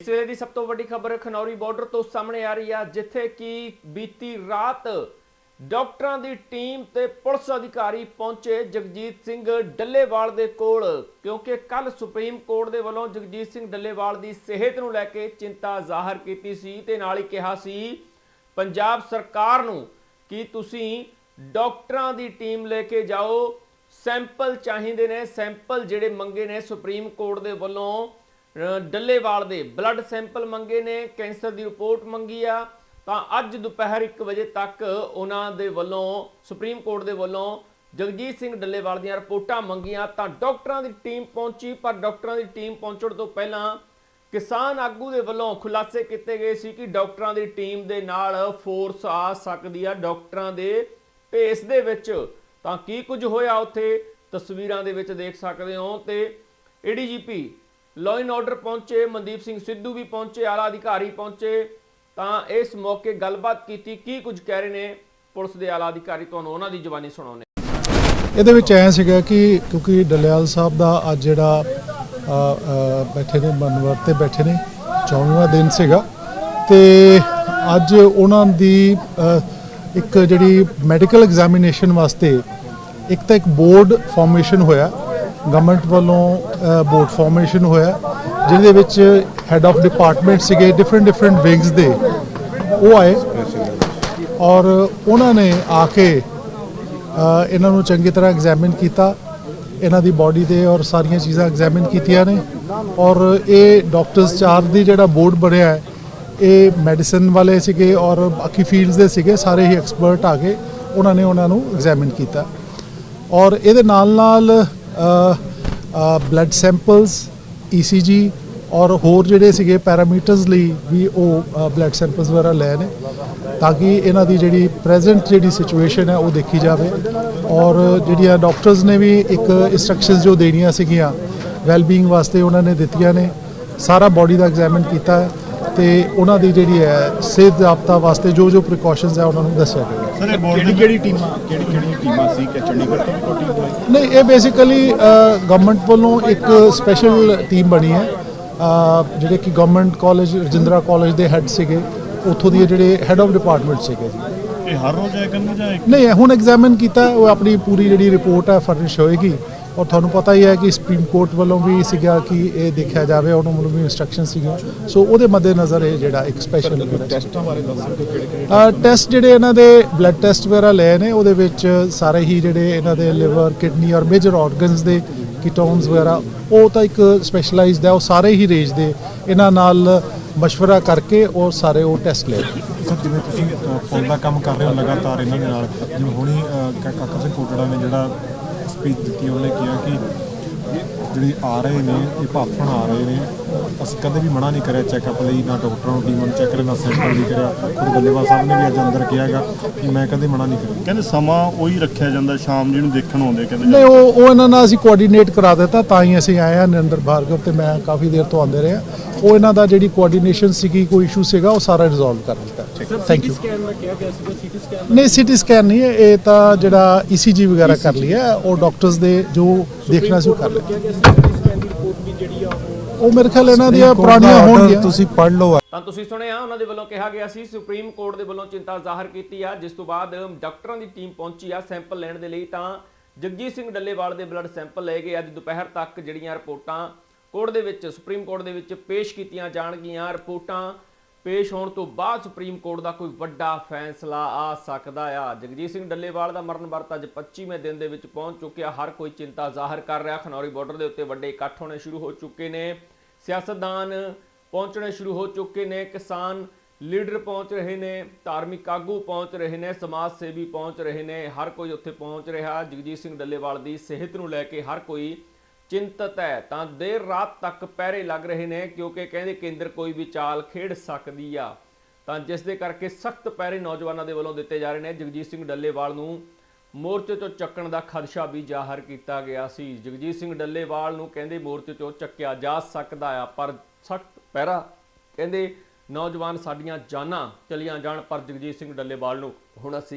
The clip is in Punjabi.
ਇਸ ਵੇਲੇ ਦੀ ਸਭ ਤੋਂ ਵੱਡੀ ਖਬਰ ਖਨੌਰੀ ਬਾਰਡਰ ਤੋਂ ਸਾਹਮਣੇ ਆ ਰਹੀ ਆ, ਜਿੱਥੇ ਕਿ ਬੀਤੀ ਰਾਤ ਡਾਕਟਰਾਂ ਦੀ ਟੀਮ ਤੇ ਪੁਲਿਸ ਅਧਿਕਾਰੀ ਪਹੁੰਚੇ ਜਗਜੀਤ ਸਿੰਘ ਡੱਲੇਵਾਲ ਦੇ ਕੋਲ, ਕਿਉਂਕਿ ਕੱਲ ਸੁਪਰੀਮ ਕੋਰਟ ਦੇ ਵੱਲੋਂ ਜਗਜੀਤ ਸਿੰਘ ਡੱਲੇਵਾਲ ਦੀ ਸਿਹਤ ਨੂੰ ਲੈ ਕੇ ਚਿੰਤਾ ਜ਼ਾਹਰ ਕੀਤੀ ਸੀ ਤੇ ਨਾਲ ਹੀ ਕਿਹਾ ਸੀ, ਪੰਜਾਬ ਸਰਕਾਰ ਨੂੰ ਕਿ ਤੁਸੀਂ ਡਾਕਟਰਾਂ ਦੀ ਟੀਮ ਲੈ ਕੇ ਜਾਓ? ਸੈਂਪਲ ਚਾਹੀਦੇ ਨੇ, ਸੈਂਪਲ ਜਿਹੜੇ ਮੰਗੇ ਨੇ ਸੁਪਰੀਮ ਕੋਰਟ ਦੇ ਵੱਲੋਂ। ਡੱਲੇਵਾਲ ਦੇ ਬਲੱਡ ਸੈਂਪਲ ਮੰਗੇ ਨੇ, ਕੈਂਸਰ ਦੀ ਰਿਪੋਰਟ ਮੰਗੀ ਆ। ਤਾਂ ਅੱਜ ਦੁਪਹਿਰ 1 ਵਜੇ ਤੱਕ ਉਹਨਾਂ ਦੇ ਵੱਲੋਂ, ਸੁਪਰੀਮ ਕੋਰਟ ਦੇ ਵੱਲੋਂ ਜਗਜੀਤ ਸਿੰਘ ਡੱਲੇਵਾਲ ਦੀਆਂ ਰਿਪੋਰਟਾਂ ਮੰਗੀਆਂ। ਤਾਂ ਡਾਕਟਰਾਂ ਦੀ ਟੀਮ ਪਹੁੰਚੀ, ਪਰ ਡਾਕਟਰਾਂ ਦੀ ਟੀਮ ਪਹੁੰਚਣ ਤੋਂ ਪਹਿਲਾਂ ਕਿਸਾਨ ਆਗੂ ਦੇ ਵੱਲੋਂ ਖੁਲਾਸੇ ਕੀਤੇ ਗਏ ਸੀ ਕਿ ਡਾਕਟਰਾਂ ਦੀ ਟੀਮ ਦੇ ਨਾਲ ਫੋਰਸ ਆ ਸਕਦੀ ਆ। ਡਾਕਟਰਾਂ ਦੇ ਭੇਸ ਦੇ ਵਿੱਚ ਤਾਂ ਕੀ ਕੁਝ ਹੋਇਆ ਉੱਥੇ? ਤਸਵੀਰਾਂ ਦੇ ਵਿੱਚ ਦੇਖ ਸਕਦੇ ਹੋ ਤੇ ਏਡੀਜੀਪੀ ਲਾਅ ਐਂਡ ਆਰਡਰ ਪਹੁੰਚੇ, ਮਨਦੀਪ ਸਿੰਘ ਸਿੱਧੂ ਵੀ ਪਹੁੰਚੇ, ਆਲਾ ਅਧਿਕਾਰੀ ਪਹੁੰਚੇ। ਤਾਂ ਇਸ ਮੌਕੇ ਗੱਲਬਾਤ ਕੀਤੀ, ਕੀ ਕੁਝ ਕਹਿ ਰਹੇ ਨੇ ਪੁਲਿਸ ਦੇ ਆਲਾ ਅਧਿਕਾਰੀ? ਤੁਹਾਨੂੰ ਉਹਨਾਂ ਦੀ ਜ਼ੁਬਾਨੀ ਸੁਣਾਉਂਦੇ ਇਹਦੇ ਵਿੱਚ ਐ ਸੀਗਾ ਕਿ ਕਿਉਂਕਿ ਡਲਿਆਲ ਸਾਹਿਬ ਦਾ ਅੱਜ ਜਿਹੜਾ ਬੈਠੇ ਨੇ ਮਨਵਰ ਤੇ ਬੈਠੇ ਨੇ 24ਵਾਂ ਦਿਨ ਸੀਗਾ। ਤੇ ਅੱਜ ਉਹਨਾਂ ਦੀ ਇੱਕ ਜਿਹੜੀ ਮੈਡੀਕਲ ਐਗਜ਼ਾਮੀਨੇਸ਼ਨ ਵਾਸਤੇ ਇੱਕ ਤਾਂ ਇੱਕ ਬੋਰਡ ਫਾਰਮੇਸ਼ਨ ਹੋਇਆ। ਗਵਰਨਮੈਂਟ ਵੱਲੋਂ ਬੋਰਡ ਫਾਰਮੇਸ਼ਨ ਹੋਇਆ ਜਿਹਦੇ ਵਿੱਚ ਹੈੱਡ ਆਫ ਡਿਪਾਰਟਮੈਂਟ ਸੀਗੇ ਡਿਫਰੈਂਟ ਡਿਫਰੈਂਟ ਵਿੰਗਸ ਦੇ, ਉਹ ਆਏ। ਔਰ ਉਹਨਾਂ ਨੇ ਆ ਕੇ ਇਹਨਾਂ ਨੂੰ ਚੰਗੀ ਤਰ੍ਹਾਂ ਐਗਜ਼ਾਮਿਨ ਕੀਤਾ। ਇਹਨਾਂ ਦੀ ਬਾਡੀ ਦੇ ਔਰ ਸਾਰੀਆਂ ਚੀਜ਼ਾਂ ਐਗਜ਼ਾਮਿਨ ਕੀਤੀਆਂ ਨੇ। ਔਰ ਇਹ ਡਾਕਟਰਸ ਚਾਰ ਦੀ ਜਿਹੜਾ ਬੋਰਡ ਬਣਿਆ ਹੈ, ਇਹ ਮੈਡੀਸਨ ਵਾਲੇ ਸੀਗੇ ਔਰ ਬਾਕੀ ਫੀਲਡਸ ਦੇ ਸੀਗੇ, ਸਾਰੇ ਹੀ ਐਕਸਪਰਟ ਆ ਕੇ ਉਹਨਾਂ ਨੇ ਉਹਨਾਂ ਨੂੰ ਐਗਜ਼ਾਮਿਨ ਕੀਤਾ। ਔਰ ਇਹਦੇ ਨਾਲ ਨਾਲ ਬਲੱਡ ਸੈਂਪਲਸ ECG ਔਰ ਹੋਰ ਜਿਹੜੇ ਸੀਗੇ ਪੈਰਾਮੀਟਰਸ ਲਈ ਵੀ ਉਹ ਬਲੱਡ ਸੈਂਪਲਸ ਵਗੈਰਾ ਲੈ ਨੇ, ਤਾਂ ਕਿ ਇਹਨਾਂ ਦੀ ਜਿਹੜੀ ਪ੍ਰੈਜ਼ੈਂਟ ਜਿਹੜੀ ਸਿਚੁਏਸ਼ਨ ਹੈ ਉਹ ਦੇਖੀ ਜਾਵੇ। ਔਰ ਜਿਹੜੀਆਂ ਡਾਕਟਰਸ ਨੇ ਵੀ ਇੱਕ ਇਨਸਟਰਕਸ਼ਨਸ ਜੋ ਦੇਣੀਆਂ ਸੀਗੀਆਂ ਵੈਲਬੀਇੰਗ ਵਾਸਤੇ ਉਹਨਾਂ ਨੇ ਦਿੱਤੀਆਂ ਨੇ, ਸਾਰਾ ਬਾਡੀ ਦਾ ਐਗਜ਼ਾਮਿਨ ਕੀਤਾ ਹੈ। ਤੇ ਉਹਨਾਂ ਦੀ ਜਿਹੜੀ ਹੈ ਸਿਹਤ ਜਾਬਤਾ ਵਾਸਤੇ ਜੋ ਜੋ ਪ੍ਰੀਕਾਸ਼ਨਸ ਹੈ ਉਹਨਾਂ ਨੂੰ ਦੱਸਿਆ ਗਿਆ। ਸਰ ਇਹ ਬੋਰਡ ਦੀ ਕਿਹੜੀ ਟੀਮਾਂ? ਕਿਹੜੀ ਕਿਹੜੀ ਟੀਮਾਂ ਸੀ ਕਿ ਚੰਡੀਗੜ੍ਹ ਤੋਂ ਵੀ ਕੋਈ ਟੀਮ ਹੋਈ ਨਹੀਂ ਇਹ ਬੇਸਿਕਲੀ ਗਵਰਨਮੈਂਟ ਵੱਲੋਂ ਇੱਕ ਸਪੈਸ਼ਲ ਟੀਮ ਬਣੀ ਹੈ। ਜਿਹੜੇ ਕਿ ਗਵਰਨਮੈਂਟ ਕਾਲਜ ਰਜਿੰਦਰਾ ਕਾਲਜ ਦੇ ਹੈੱਡ ਸੀਗੇ। ਉੱਥੋਂ ਦੇ ਜਿਹੜੇ ਹੈੱਡ ਆਫ ਡਿਪਾਰਟਮੈਂਟ ਸੀਗੇ ਜੀ। ਇਹ ਹਰ ਰੋਜ਼ ਆਇਆ ਕਰਨ ਜਾਂ ਇੱਕ ਨਹੀਂ ਹੁਣ ਐਗਜ਼ਾਮਿਨ ਕੀਤਾ ਉਹ ਆਪਣੀ ਪੂਰੀ ਜਿਹੜੀ ਰਿਪੋਰਟ ਹੈ ਫਰਨਿਸ਼ ਹੋਏਗੀ। ਔਰ ਤੁਹਾਨੂੰ ਪਤਾ ਹੀ ਹੈ ਕਿ ਸੁਪਰੀਮ ਕੋਰਟ ਵੱਲੋਂ ਵੀ ਸੀਗਾ ਕਿ ਇਹ ਦੇਖਿਆ ਜਾਵੇ ਉਹਨਾਂ ਵੱਲੋਂ ਵੀ ਇਨਸਟਰਕਸ਼ਨ ਸੀਗੀਆਂ ਸੋ ਉਹਦੇ ਮੱਦੇ ਨਜ਼ਰ ਇਹ ਜਿਹੜਾ ਇੱਕ ਸਪੈਸ਼ਲ ਟੈਸਟਾਂ ਬਾਰੇ ਦੱਸ ਸਕਦੇ ਹੋ ਕਿਹੜੇ ਕਿਹੜੇ ਟੈਸਟ ਜਿਹੜੇ ਇਹਨਾਂ ਦੇ ਬਲੱਡ ਟੈਸਟ ਵਗੈਰਾ ਲਏ ਨੇ ਉਹਦੇ ਵਿੱਚ ਸਾਰੇ ਹੀ ਜਿਹੜੇ ਇਹਨਾਂ ਦੇ ਲਿਵਰ ਕਿਡਨੀ ਔਰ ਮੇਜਰ ਆਰਗਨਸ ਦੇ ਕੀਟੋਨਸ ਵਗੈਰਾ ਉਹ ਤਾਂ ਇੱਕ ਸਪੈਸ਼ਲਾਈਜ਼ਡ ਹੈ ਉਹ ਸਾਰੇ ਹੀ ਰੇਂਜ ਦੇ ਇਹਨਾਂ ਨਾਲ مشورہ ਕਰਕੇ ਉਹ ਸਾਰੇ ਉਹ ਟੈਸਟ ਲਏ ਸਰ ਜਿਵੇਂ ਤੁਸੀਂ ਅ, ਪੁਲ ਦਾ ਕੰਮ ਕਰ ਰਹੇ ਹੋ ਲਗਾਤਾਰ ਇਹਨਾਂ ਦੇ ਨਾਲ ਜਿਵੇਂ ਹੁਣੀ ਅ, ਕਾ- ਕਾਕਾ ਸਿੰਘ ਕੋਟੜਾ ਨੇ ਜਿਹੜਾ ਸਪੀਚ ਦਿੱਤੀ ਉਹਨੇ ਕਿਹਾ ਕਿ ਜਿਹੜੇ ਆ ਰਹੇ ਨੇ ਇਹ ਭਾਫਣ ਆ ਰਹੇ ਨੇ। ਅਸੀਂ ਕਦੇ ਵੀ ਮਨਾ ਨਹੀਂ ਕਰਿਆ ਚੈੱਕਅਪ ਲਈ ਨਾ ਡਾਕਟਰਾਂ ਨੂੰ ਟੀਮਾਂ ਨੂੰ ਚੈੱਕ ਕਰਿਆ ਨਾ ਸੈਂਪਲ ਨਹੀਂ ਕਰਿਆ। ਖੁਦ ਗੱਲੇਵਾਲ ਸਾਹਿਬ ਨੇ ਵੀ ਅੱਜ ਅੰਦਰ ਕਿਹਾਗਾ ਕਿ ਮੈਂ ਕਦੇ ਮਨਾ ਨਹੀਂ ਕਰਿਆ। ਕਹਿੰਦੇ ਸਮਾਂ ਉਹੀ ਰੱਖਿਆ ਜਾਂਦਾ ਸ਼ਾਮ ਜਿਹਨੂੰ ਦੇਖਣ ਆਉਂਦੇ ਕਹਿੰਦੇ ਨਹੀਂ ਉਹ ਉਹ ਇਹਨਾਂ ਨਾਲ ਅਸੀਂ ਕੋਆਰਡੀਨੇਟ ਕਰਾ ਦਿੱਤਾ ਤਾਂ ਹੀ ਅਸੀਂ ਆਏ ਹਾਂ ਨਰਿੰਦਰ ਭਾਰਗਵ ਤੇ ਮੈਂ ਕਾਫੀ ਦੇਰ ਤੋਂ ਆਉਂਦੇ ਰਹੇ। ਉਹ ਇਹਨਾਂ ਦਾ ਜਿਹੜੀ ਕੋਆਰਡੀਨੇਸ਼ਨ ਸੀਗੀ ਕੋਈ ਇਸ਼ੂ ਸੀਗਾ ਉਹ ਸਾਰਾ ਰਿਜ਼ੋਲਵ ਕਰ ਦਿੱਤਾ। ਥੈਂਕ ਯੂ ਨਹੀਂ ਸਿਟੀ ਸਕੈਨ ਨਹੀਂ ਇਹ ਤਾਂ ਜਿਹੜਾ ECG ਵਗੈਰਾ ਕਰ ਲਿਆ ਉਹ ਡਾਕਟਰਸ ਦੇ ਜੋ ਦੇਖਣਾ ਸੀ ਉਹ ਕਰ ਲਿਆ ਉਹ ਮੇਰੇ ਖਿਆਲ ਇਹਨਾਂ ਦੀਆਂ ਪੁਰਾਣੀਆਂ ਹੋਣਗੀਆਂ। ਤੁਸੀਂ ਪੜ੍ਹ ਲਓ। ਤਾਂ ਤੁਸੀਂ ਸੁਣਿਆ ਉਹਨਾਂ ਦੇ ਵੱਲੋਂ ਕਿਹਾ ਗਿਆ ਸੀ ਸੁਪਰੀਮ ਕੋਰਟ ਦੇ ਵੱਲੋਂ ਚਿੰਤਾ ਜ਼ਾਹਰ ਕੀਤੀ ਆ ਜਿਸ ਤੋਂ ਬਾਅਦ ਡਾਕਟਰਾਂ ਦੀ ਟੀਮ ਪਹੁੰਚੀ ਆ ਸੈਂਪਲ ਲੈਣ ਦੇ ਲਈ। ਤਾਂ ਜਗਜੀਤ ਸਿੰਘ ਡੱਲੇਵਾਲ ਦੇ ਬਲੱਡ ਸੈਂਪਲ ਲਏ ਗਏ। ਅੱਜ ਦੁਪਹਿਰ ਤੱਕ ਜਿਹੜੀਆਂ ਰਿਪੋਰਟਾਂ ਕੋਰਟ ਦੇ ਵਿੱਚ, ਸੁਪਰੀਮ ਕੋਰਟ ਦੇ ਵਿੱਚ ਪੇਸ਼ ਕੀਤੀਆਂ ਜਾਣਗੀਆਂ ਰਿਪੋਰਟਾਂ। ਪੇਸ਼ ਹੋਣ ਤੋਂ ਬਾਅਦ ਸੁਪਰੀਮ ਕੋਰਟ ਦਾ ਕੋਈ ਵੱਡਾ ਫੈਸਲਾ ਆ ਸਕਦਾ ਆ। ਜਗਜੀਤ ਸਿੰਘ ਡੱਲੇਵਾਲ ਦਾ ਮਰਨ ਵਰਤ ਅੱਜ 25ਵੇਂ ਦਿਨ ਦੇ ਵਿੱਚ ਪਹੁੰਚ ਚੁੱਕਿਆ। ਹਰ ਕੋਈ ਚਿੰਤਾ ਜ਼ਾਹਰ ਕਰ ਰਿਹਾ। ਖਨੌਰੀ ਬਾਰਡਰ ਦੇ ਉੱਤੇ ਵੱਡੇ ਇਕੱਠ ਹੋਣੇ ਸ਼ੁਰੂ ਹੋ ਚੁੱਕੇ ਨੇ। ਸਿਆਸਤਦਾਨ ਪਹੁੰਚਣੇ ਸ਼ੁਰੂ ਹੋ ਚੁੱਕੇ ਨੇ। ਕਿਸਾਨ ਲੀਡਰ ਪਹੁੰਚ ਰਹੇ ਨੇ। ਧਾਰਮਿਕ ਆਗੂ ਪਹੁੰਚ ਰਹੇ ਨੇ। ਸਮਾਜ ਸੇਵੀ ਪਹੁੰਚ ਰਹੇ ਨੇ। ਹਰ ਕੋਈ ਉੱਥੇ ਪਹੁੰਚ ਰਿਹਾ। ਜਗਜੀਤ ਸਿੰਘ ਡੱਲੇਵਾਲ ਦੀ ਸਿਹਤ ਨੂੰ ਲੈ ਕੇ ਹਰ ਕੋਈ ਚਿੰਤਤ ਹੈ। ਤਾਂ ਦੇਰ ਰਾਤ ਤੱਕ ਪਹਿਰੇ ਲੱਗ ਰਹੇ ਨੇ, ਕਿਉਂਕਿ ਕਹਿੰਦੇ ਕੇਂਦਰ ਕੋਈ ਵੀ ਚਾਲ ਖੇਡ ਸਕਦੀ ਆ। ਤਾਂ ਜਿਸ ਦੇ ਕਰਕੇ ਸਖਤ ਪਹਿਰੇ ਨੌਜਵਾਨਾਂ ਦੇ ਵੱਲੋਂ ਦਿੱਤੇ ਜਾ ਰਹੇ ਨੇ। ਜਗਜੀਤ ਸਿੰਘ ਡੱਲੇਵਾਲ ਨੂੰ ਮੋਰਚੇ ਤੋਂ ਚੱਕਣ ਦਾ ਖਦਸ਼ਾ ਵੀ ਜ਼ਾਹਰ ਕੀਤਾ ਗਿਆ ਸੀ। ਜਗਜੀਤ ਸਿੰਘ ਡੱਲੇਵਾਲ ਨੂੰ ਕਹਿੰਦੇ ਮੋਰਚੇ ਤੋਂ ਚੱਕਿਆ ਜਾ ਸਕਦਾ ਆ, ਪਰ ਸਖਤ ਪਹਿਰਾ ਕਹਿੰਦੇ ਨੌਜਵਾਨ ਸਾਡੀਆਂ ਜਾਨਾਂ ਚਲੀਆਂ ਜਾਣ, ਪਰ ਜਗਜੀਤ ਸਿੰਘ ਡੱਲੇਵਾਲ ਨੂੰ ਹੁਣ ਅਸੀਂ